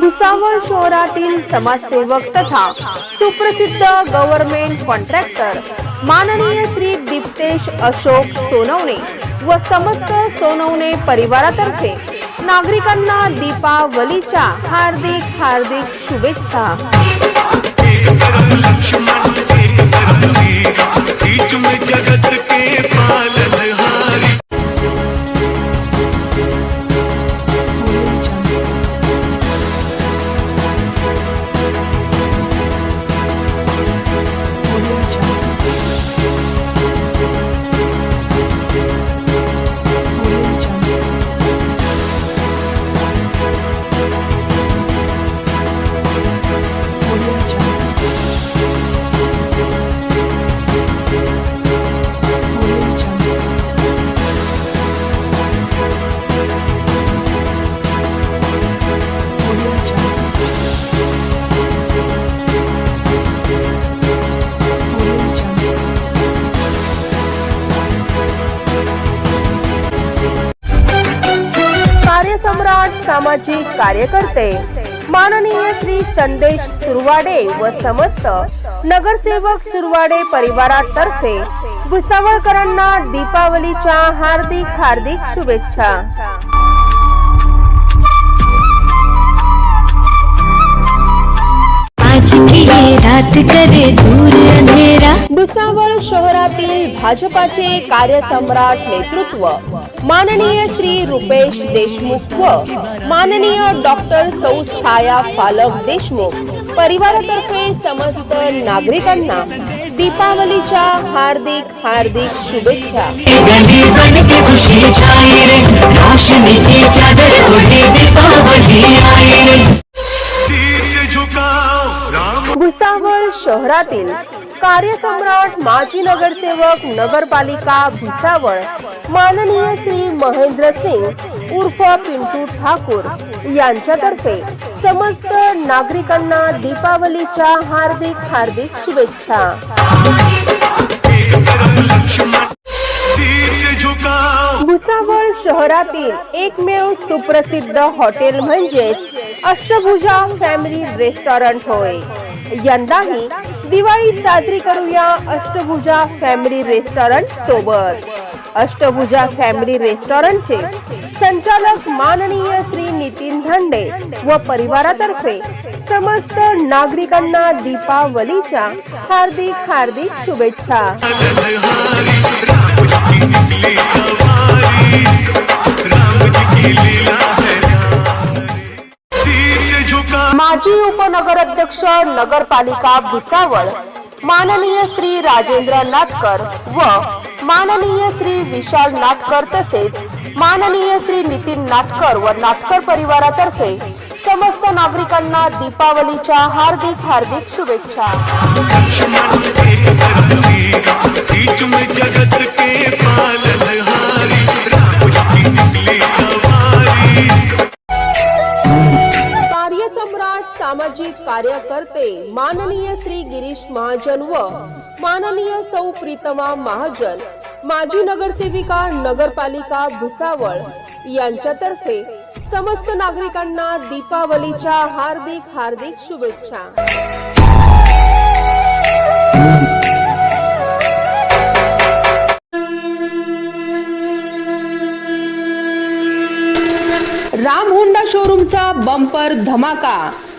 भुसावळ शहरातील समाजसेवक तथा सुप्रसिद्ध गव्हर्नमेंट कॉन्ट्रॅक्टर माननीय श्री दीप्तेश अशोक सोनवणे व समस्त सोनवणे परिवारातर्फे नागरिकांना दीपावलीच्या हार्दिक हार्दिक शुभेच्छा. सामाजिक कार्यकर्ते. माननीय श्री संदेश सुरवाडे व समस्त नगरसेवक सुरवाडे परिवारातर्फे भुसावळकरांना दीपावलीच्या हार्दिक हार्दिक शुभेच्छा. रात करे दूर भुसावळ शहरातील भाजपाचे कार्यसम्राट नेतृत्व माननीय श्री रुपेश देशमुख व माननीय डॉक्टर सौ छाया फालक देशमुख परिवारातर्फे समस्त नागरिकांना दीपावलीच्या हार्दिक हार्दिक शुभेच्छा. भुसावळ शहरातील कार्यसम्राट माजी नगरसेवक नगरपालिका भुसावळ माननीय श्री महेंद्र सिंग उर्फ पिंटू ठाकूर यांच्यातर्फे समस्त नागरिकांना दीपावलीच्या हार्दिक हार्दिक शुभेच्छा. भुसावळ शहरातील एकमेव सुप्रसिद्ध हॉटेल म्हणजेच अष्टभुजा फॅमिली रेस्टॉरंट होय. यंदाही दिवाळी साजरी करूया अष्टभुजा फॅमिली रेस्टॉरंट सोबत. अष्टभुजा फॅमिली रेस्टॉरंटचे संचालक माननीय श्री नितीन धांडे व परिवारातर्फे समस्त नागरिकांना दीपावलीच्या हार्दिक हार्दिक शुभेच्छा. अध्यक्ष नगरपालिका भुसावळ. माननीय श्री राजेंद्र नाटकर व माननीय श्री विशाल नाटकर तसेच माननीय श्री नितीन नाटकर व नाटकर परिवारातर्फे समस्त नागरिकांना दीपावलीच्या हार्दिक हार्दिक शुभेच्छा. सामाजिक कार्यकर्ते माननीय श्री गिरीश महाजन व माननीय सौ प्रीतमा महाजन माजी नगरसेविका नगरपालिका भुसावळ यांच्यातर्फे समस्त नागरिकांना दीपावलीच्या हार्दिक हार्दिक शुभेच्छा. राम होंडा शोरूमचा बंपर धमाका.